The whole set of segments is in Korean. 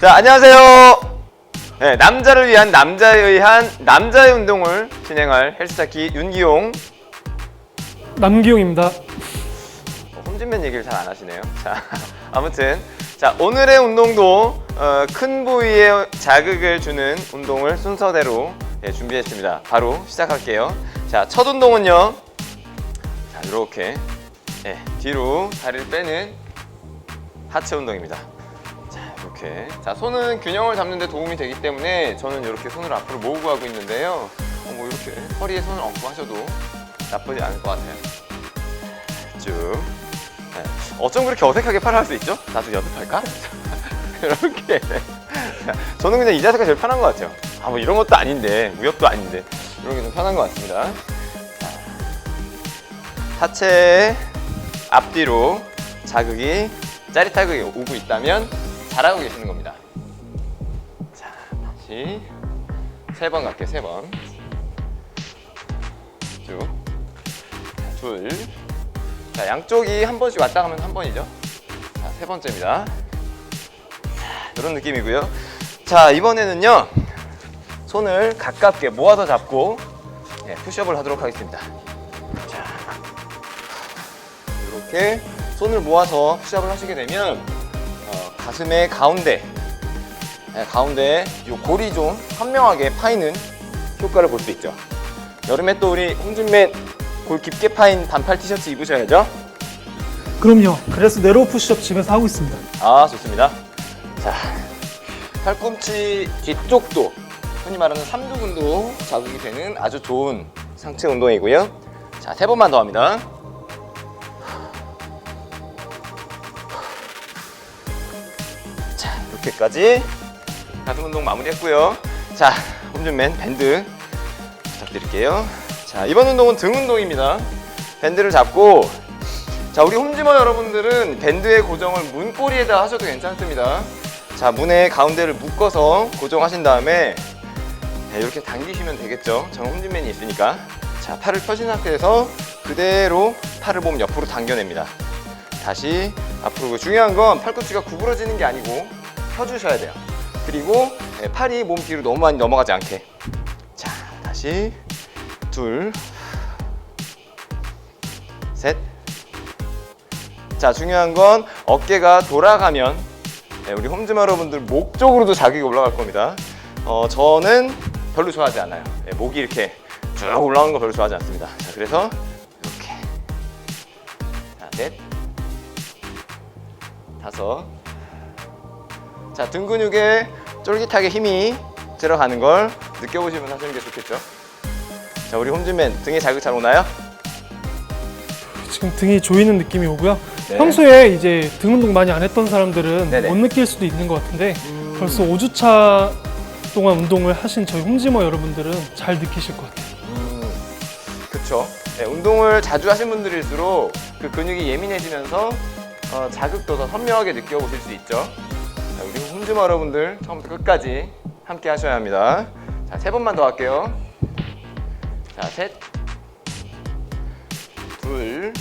자, 안녕하세요. 네, 남자를 위한 남자에 의한 남자의 운동을 진행할 헬스타키 윤기용. 남기용입니다. 어, 홈진맨 얘기를 잘 안 하시네요. 자, 아무튼 자 오늘의 운동도 어, 큰 부위에 자극을 주는 운동을 순서대로 예, 준비했습니다. 바로 시작할게요. 자, 첫 운동은요. 자, 이렇게 예, 뒤로 다리를 빼는 하체 운동입니다. 자, 이렇게 자 손은 균형을 잡는 데 도움이 되기 때문에 저는 이렇게 손을 앞으로 모으고 하고 있는데요. 어, 뭐 이렇게 허리에 손을 얹고 하셔도 나쁘지 않을 것 같아요. 쭉. 네. 어쩜 그렇게 어색하게 팔을 할 수 있죠? 나도 연습할까? 이렇게. 저는 그냥 이 자세가 제일 편한 것 같아요. 아, 뭐 이런 것도 아닌데, 무협도 아닌데, 이런 게 좀 편한 것 같습니다. 자, 하체 앞뒤로 자극이 짜릿하게 오고 있다면 잘하고 계시는 겁니다. 자, 다시 세 번 갈게요, 세 번. 쭉. 자, 둘. 자, 양쪽이 한 번씩 왔다 가면 한 번이죠. 자, 세 번째입니다. 자, 이런 느낌이고요. 자, 이번에는요. 손을 가깝게 모아서 잡고 예, 푸시업을 하도록 하겠습니다. 자, 이렇게 손을 모아서 푸시업을 하시게 되면 어, 가슴의 가운데 예, 가운데 이 골이 좀 선명하게 파이는 효과를 볼 수 있죠. 여름에 또 우리 홍준맨 골 깊게 파인 반팔 티셔츠 입으셔야죠. 그럼요. 그래서 네로우 푸시업 집에서 하고 있습니다. 아 좋습니다. 자 팔꿈치 뒤쪽도 흔히 말하는 삼두근도 자극이 되는 아주 좋은 상체 운동이고요. 자 세 번만 더 합니다. 이렇게까지 가슴 운동 마무리했고요. 자 홈준맨 밴드 부탁드릴게요. 자 이번 운동은 등 운동입니다. 밴드를 잡고 자 우리 홈지머 여러분들은 밴드의 고정을 문고리에다 하셔도 괜찮습니다. 자 문의 가운데를 묶어서 고정하신 다음에 네, 이렇게 당기시면 되겠죠. 저는 홈진맨이 있으니까. 자 팔을 펴신 상태에서 그대로 팔을 몸 옆으로 당겨냅니다. 다시 앞으로 중요한 건 팔꿈치가 구부러지는 게 아니고 펴주셔야 돼요. 그리고 네, 팔이 몸 뒤로 너무 많이 넘어가지 않게. 자 다시 둘, 셋. 자 중요한 건 어깨가 돌아가면 네, 우리 홈즈마 여러분들 목 쪽으로도 자극이 올라갈 겁니다. 어, 저는 별로 좋아하지 않아요. 네, 목이 이렇게 쭉 올라오는 거 별로 좋아하지 않습니다. 자 그래서 이렇게 자, 넷 다섯 자 등 근육에 쫄깃하게 힘이 들어가는 걸 느껴보시면 하시는 게 좋겠죠. 자 우리 홈즈맨 등에 자극 잘 오나요? 지금 등이 조이는 느낌이 오고요. 네. 평소에 이제 등 운동 많이 안 했던 사람들은 네네. 못 느낄 수도 있는 것 같은데 벌써 5주차 동안 운동을 하신 저희 홈지머 여러분들은 잘 느끼실 것 같아요. 음, 그쵸. 네, 운동을 자주 하신 분들일수록 그 근육이 예민해지면서 어, 자극도 더 선명하게 느껴보실 수 있죠. 홈즈마 여러분들 처음부터 끝까지 함께 하셔야 합니다. 자, 세 번만 더 할게요. 자, 셋. 둘.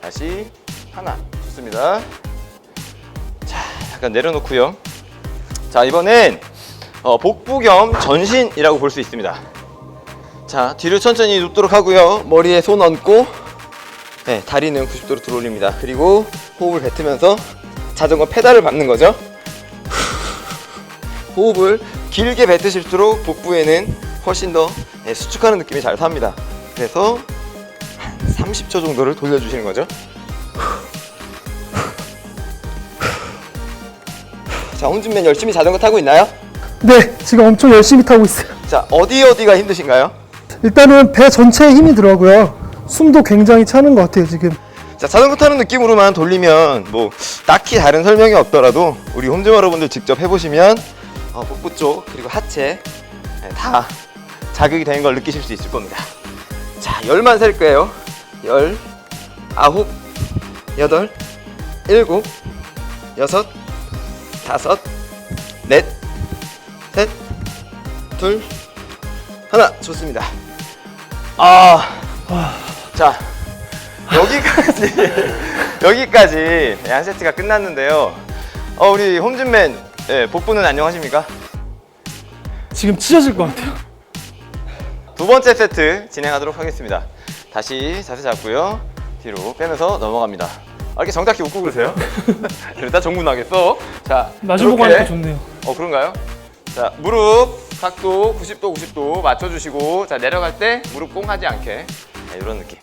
다시 하나. 좋습니다. 자, 잠깐 내려놓고요. 자, 이번엔 어, 복부 겸 전신이라고 볼 수 있습니다. 자, 뒤로 천천히 눕도록 하고요. 머리에 손 얹고 네, 다리는 90도로 들어 올립니다. 그리고 호흡을 뱉으면서 자전거 페달을 밟는 거죠. 호흡을 길게 뱉으실수록 복부에는 훨씬 더 네, 수축하는 느낌이 잘 삽니다. 그래서 한 30초 정도를 돌려주시는 거죠. 자, 홍준맨 열심히 자전거 타고 있나요? 네, 지금 엄청 열심히 타고 있어요. 자, 어디 어디가 힘드신가요? 일단은 배 전체에 힘이 들어가고요. 숨도 굉장히 차는 것 같아요, 지금. 자 자전거 타는 느낌으로만 돌리면 뭐 딱히 다른 설명이 없더라도 우리 홈즈 여러분들 직접 해보시면 어, 복부 쪽 그리고 하체 네, 다 자극이 되는 걸 느끼실 수 있을 겁니다. 자 열만 셀 거예요. 열, 아홉, 여덟, 일곱, 여섯, 다섯, 넷, 셋, 둘, 하나 좋습니다. 아, 자. 여기까지 여기까지 한 세트가 끝났는데요. 어, 우리 홈즈맨 예, 복부는 안녕하십니까? 지금 찢어질 것 같아요. 두 번째 세트 진행하도록 하겠습니다. 다시 자세 잡고요. 뒤로 빼면서 넘어갑니다. 아, 이렇게 정답게 웃고 그러세요? 이러다 정문 나겠어. 자, 마주보고 이렇게. 하니까 좋네요. 어, 그런가요? 자, 무릎 각도 90도 90도 맞춰주시고 자 내려갈 때 무릎 꽁 하지 않게 자, 이런 느낌.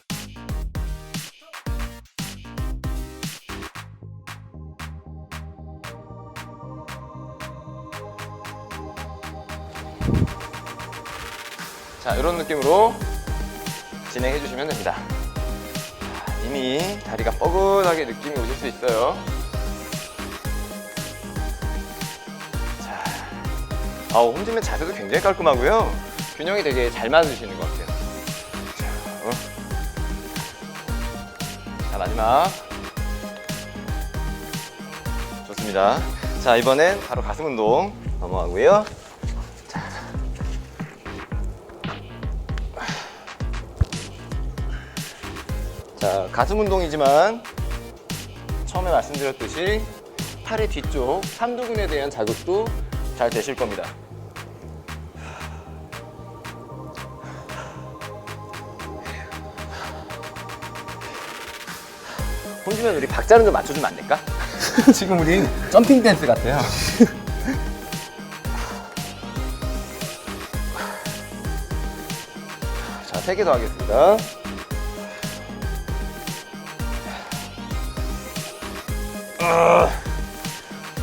자, 이런 느낌으로 진행해 주시면 됩니다. 자, 이미 다리가 뻐근하게 느낌이 오실 수 있어요. 자, 아우, 홈즈맨 자세도 굉장히 깔끔하고요. 균형이 되게 잘 맞으시는 것 같아요. 자, 어. 자, 마지막. 좋습니다. 자, 이번엔 바로 가슴 운동 넘어가고요. 자, 가슴 운동이지만 처음에 말씀드렸듯이 팔의 뒤쪽 삼두근에 대한 자극도 잘 되실 겁니다. 혼주면 우리 박자는 좀 맞춰주면 안 될까? 지금 우린 점핑 댄스 같아요. 자, 세 개 더 하겠습니다.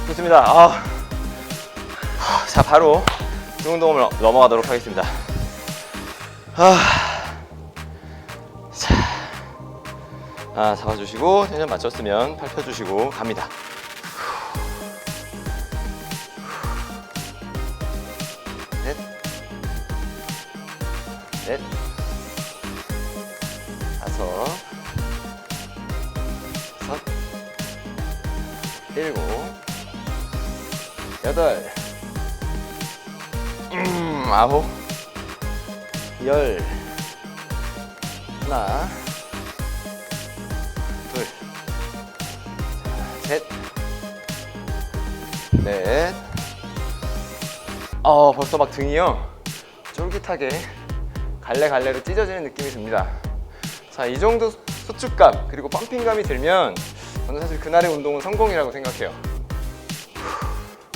좋습니다. 아. 자, 바로 이 운동을 넘- 넘어가도록 하겠습니다. 아. 자. 아, 잡아주시고, 텐션 맞췄으면 팔 펴주시고, 갑니다. 일곱. 여덟. 음, 아홉. 열. 하나. 둘. 자, 셋. 넷. 어, 벌써 막 등이요. 쫄깃하게 갈래갈래로 찢어지는 느낌이 듭니다. 자, 이 정도 수축감 그리고 펌핑감이 들면 저는 사실 그날의 운동은 성공이라고 생각해요.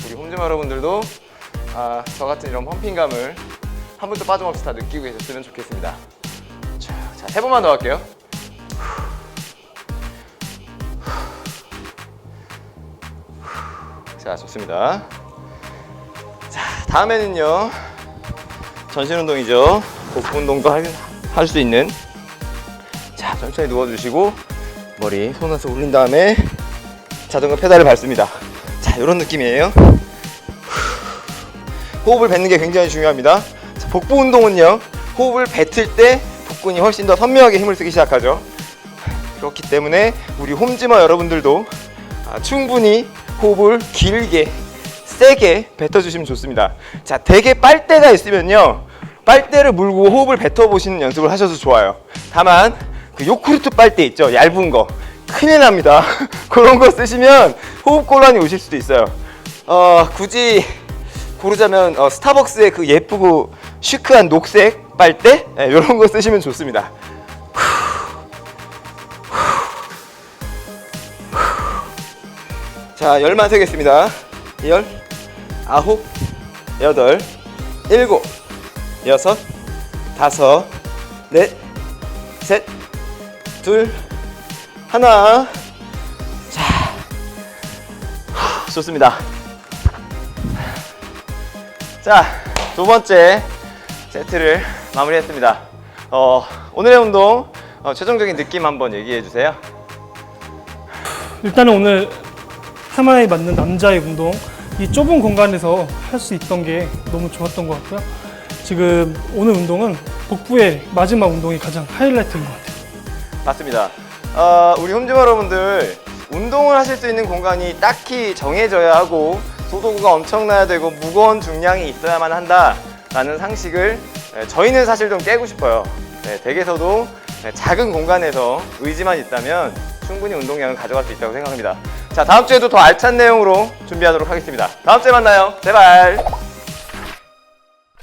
우리 홈즈마 여러분들도 아, 저 같은 이런 펌핑감을 한 번도 빠짐없이 다 느끼고 계셨으면 좋겠습니다. 자, 자, 세 번만 더 할게요. 자, 좋습니다. 자, 다음에는요. 전신 운동이죠. 복부 운동도 할 수 있는. 자, 천천히 누워주시고 머리 손에서 올린 다음에 자전거 페달을 밟습니다. 자, 이런 느낌이에요. 호흡을 뱉는 게 굉장히 중요합니다. 자, 복부 운동은요. 호흡을 뱉을 때 복근이 훨씬 더 선명하게 힘을 쓰기 시작하죠. 그렇기 때문에 우리 홈지마 여러분들도 아, 충분히 호흡을 길게 세게 뱉어주시면 좋습니다. 자, 대게 빨대가 있으면요. 빨대를 물고 호흡을 뱉어보시는 연습을 하셔도 좋아요. 다만 그 요크루트 빨대 있죠. 얇은 거. 큰일 납니다. 그런 거 쓰시면 호흡 곤란이 오실 수도 있어요. 어, 굳이 고르자면 어, 스타벅스의 그 예쁘고 시크한 녹색 빨대 이런 거 쓰시면 좋습니다. 자, 열만 세겠습니다. 열, 아홉, 여덟, 일곱, 여섯, 다섯, 넷, 셋, 둘, 하나. 자, 좋습니다. 자, 두 번째 세트를 마무리했습니다. 어, 오늘의 운동 어, 최종적인 느낌 한번 얘기해 주세요. 일단은 오늘 테마에 맞는 남자의 운동 이 좁은 공간에서 할 수 있던 게 너무 좋았던 것 같고요. 지금 오늘 운동은 복부의 마지막 운동이 가장 하이라이트인 것 같아요. 맞습니다. 어, 우리 홈즈마 여러분들 운동을 하실 수 있는 공간이 딱히 정해져야 하고 소도구가 엄청나야 되고 무거운 중량이 있어야만 한다라는 상식을 예, 저희는 사실 좀 깨고 싶어요. 네, 댁에서도 네, 작은 공간에서 의지만 있다면 충분히 운동량을 가져갈 수 있다고 생각합니다. 자, 자, 다음 주에도 더 알찬 내용으로 준비하도록 하겠습니다. 다음 주에 만나요. 제발.